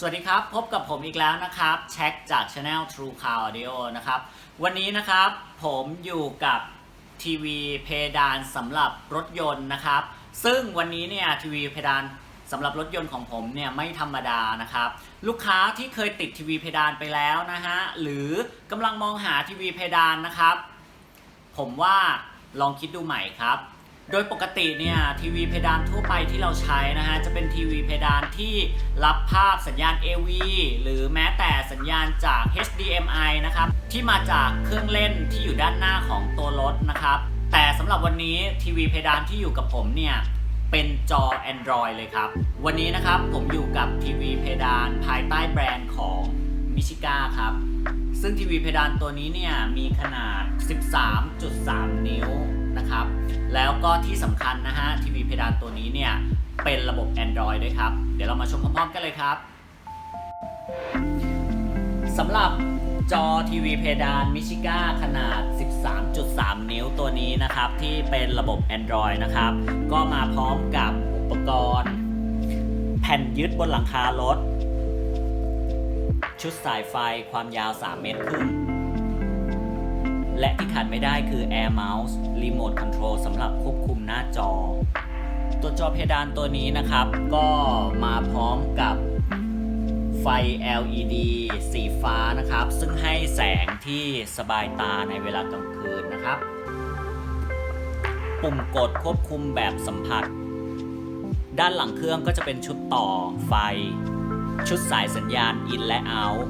สวัสดีครับ พบกับผมอีกแล้วนะครับแช็คจาก Channel True Car Audio นะครับ วันนี้นะครับผมอยู่กับทีวีเพดานสำหรับรถยนต์นะครับ ซึ่งวันนี้เนี่ยทีวีเพดานสำหรับรถยนต์ของผมเนี่ยไม่ธรรมดานะครับ ลูกค้าที่เคยติดทีวีเพดานไปแล้วนะฮะหรือกำลังมองหาทีวีเพดานนะครับ ผมว่าลองคิดดูใหม่ครับ โดยปกติเนี่ยทีวีเพดานทั่วไปที่เราใช้นะฮะจะเป็นทีวีเพดานที่รับภาพสัญญาณ AV หรือแม้แต่สัญญาณจาก HDMI นะครับที่มาจากเครื่องเล่นที่อยู่ด้านหน้าของตัวรถนะครับแต่สำหรับวันนี้ทีวีเพดานที่อยู่กับผมเนี่ยเป็นจอ Android เลยครับ วันนี้นะครับผมอยู่กับทีวีเพดานภายใต้แบรนด์ของมิชิก้าครับซึ่งทีวีเพดานตัวนี้เนี่ยมีขนาด 13.3 นิ้ว นะครับ แล้วก็ที่สำคัญนะฮะทีวีเพดานตัวนี้เนี่ย เป็นระบบ Android ด้วยครับ เดี๋ยวเรามาชมพร้อมๆกันเลยครับสำหรับจอทีวีเพดานมิชิก้าขนาด 13.3 นิ้วตัวนี้นะครับ ที่เป็นระบบ Android นะครับ ก็มาพร้อมกับอุปกรณ์ แผ่นยึดบนหลังคารถ ชุดสายไฟความยาว 3 เมตรครึ่ง และที่ขาดไม่ได้คือ Air Mouse Remote Control สำหรับควบคุมหน้าจอ ตัวจอเพดานตัวนี้นะครับ ก็มาพร้อมกับไฟ LED สีฟ้านะครับ ซึ่งให้แสงที่สบายตาในเวลากลางคืนนะครับ ปุ่มกดควบคุมแบบสัมผัส ด้านหลังเครื่องก็จะเป็นชุดต่อไฟ ชุดสายสัญญาณ in และ out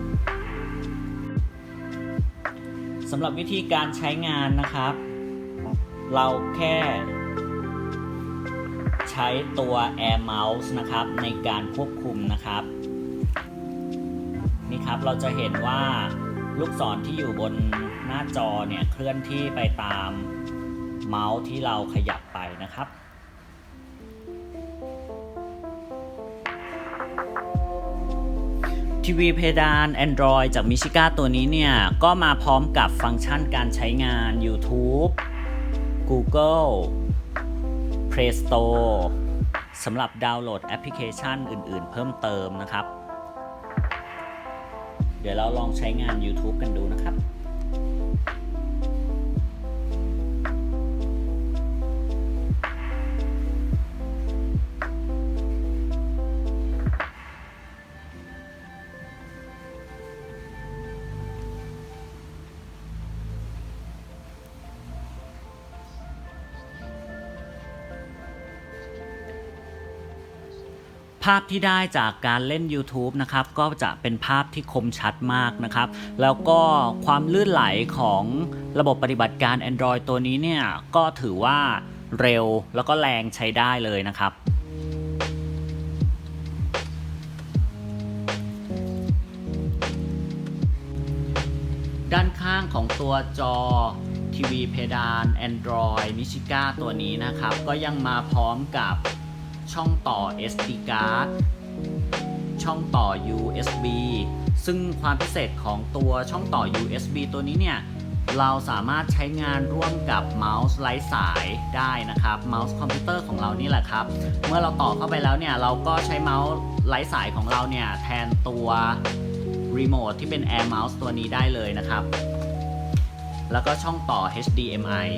สำหรับวิธีการใช้งานนะครับ เราแค่ใช้ตัว Air Mouse นะครับ ในการควบคุมนะครับ นี่ครับเราจะเห็นว่าลูกศรที่อยู่บนหน้าจอเนี่ยเคลื่อนที่ไปตามเมาส์ที่เราขยับไปนะครับ ทีวีเพดาน Android จากมิชิก้าตัวนี้เนี่ย ก็มาพร้อมกับฟังก์ชันการใช้งาน YouTube Google Play Store สำหรับดาวน์โหลดแอปพลิเคชันอื่นๆ เพิ่มเติมนะครับ เดี๋ยวเราลองใช้งาน YouTube กันดูนะครับาพที่ได้จากการเล่น YouTube นะครับก็จะเป็นภาพที่คมชัดมากนะครับ แล้วก็ความลื่นไหลของระบบปฏิบัติการ Android ตัวนี้เนี่ยก็ถือว่าเร็วแล้วก็แรงใช้ได้เลยนะครับด้านข้างของตัวจอทีวีเพดาน Android m i c h i g a ตัวนี้นะครับ ก็ยังมาพร้อมกับ ช่องต่อ SD card ช่องต่อ USB ซึ่งความพิเศษของตัวช่องต่อ USB ตัวนี้เนี่ย เราสามารถใช้งานร่วมกับเมาส์ไร้สายได้นะครับ เมาส์คอมพิวเตอร์ของเรานี่แหละครับ เมื่อเราต่อเข้าไปแล้วเนี่ย เราก็ใช้เมาส์ไร้สายของเราเนี่ย แทนตัวรีโมทที่เป็น Air Mouse ตัวนี้ได้เลยนะครับ แล้วก็ช่องต่อ HDMI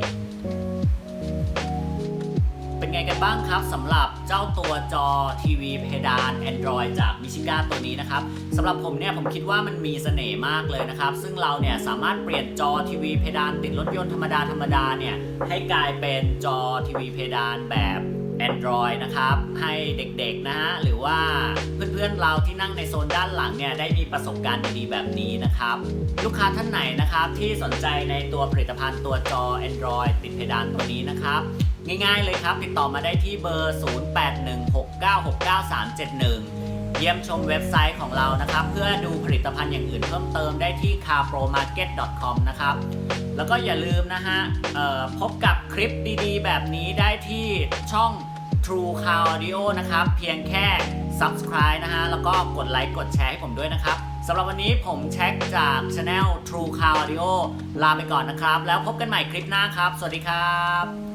ไงกันบ้างครับสำหรับเจ้าตัวจอทีวีเพดาน Android จากมิชิก้าตัวนี้นะครับสำหรับผมเนี่ยผมคิดว่ามันมีเสน่ห์มากเลยนะครับ ซึ่งเราเนี่ยสามารถเปลี่ยนจอทีวีเพดานติดรถยนต์ธรรมดาธรรมดาเนี่ยให้กลายเป็นจอทีวีเพดานแบบ Android นะครับ ให้เด็กๆนะฮะหรือว่าเพื่อนๆเราที่นั่งในโซนด้านหลังเนี่ยได้มีประสบการณ์ดีๆแบบนี้นะครับ ลูกค้าท่านไหนนะครับที่สนใจในตัวผลิตภัณฑ์ตัวจอ Android ติดเพดานตัวนี้นะครับ ง่ายๆเลยครับ ติดต่อมาได้ที่เบอร์ 0816969371 เยี่ยมชมเว็บไซต์ของเรานะครับ เพื่อดูผลิตภัณฑ์อย่างอื่นเพิ่มเติมได้ที่ carpromarket.com นะครับ แล้วก็อย่าลืมนะฮะพบกับคลิปดีๆ แบบนี้ได้ที่ช่อง True Car Audio นะครับ เพียงแค่ subscribe นะฮะ แล้วก็กดไลค์กดแชร์ให้ผมด้วยนะครับสำหรับวันนี้ผมแช็คจาก Channel True Car Audio ลาไปก่อนนะครับ แล้วพบกันใหม่คลิปหน้าครับ สวัสดีครับ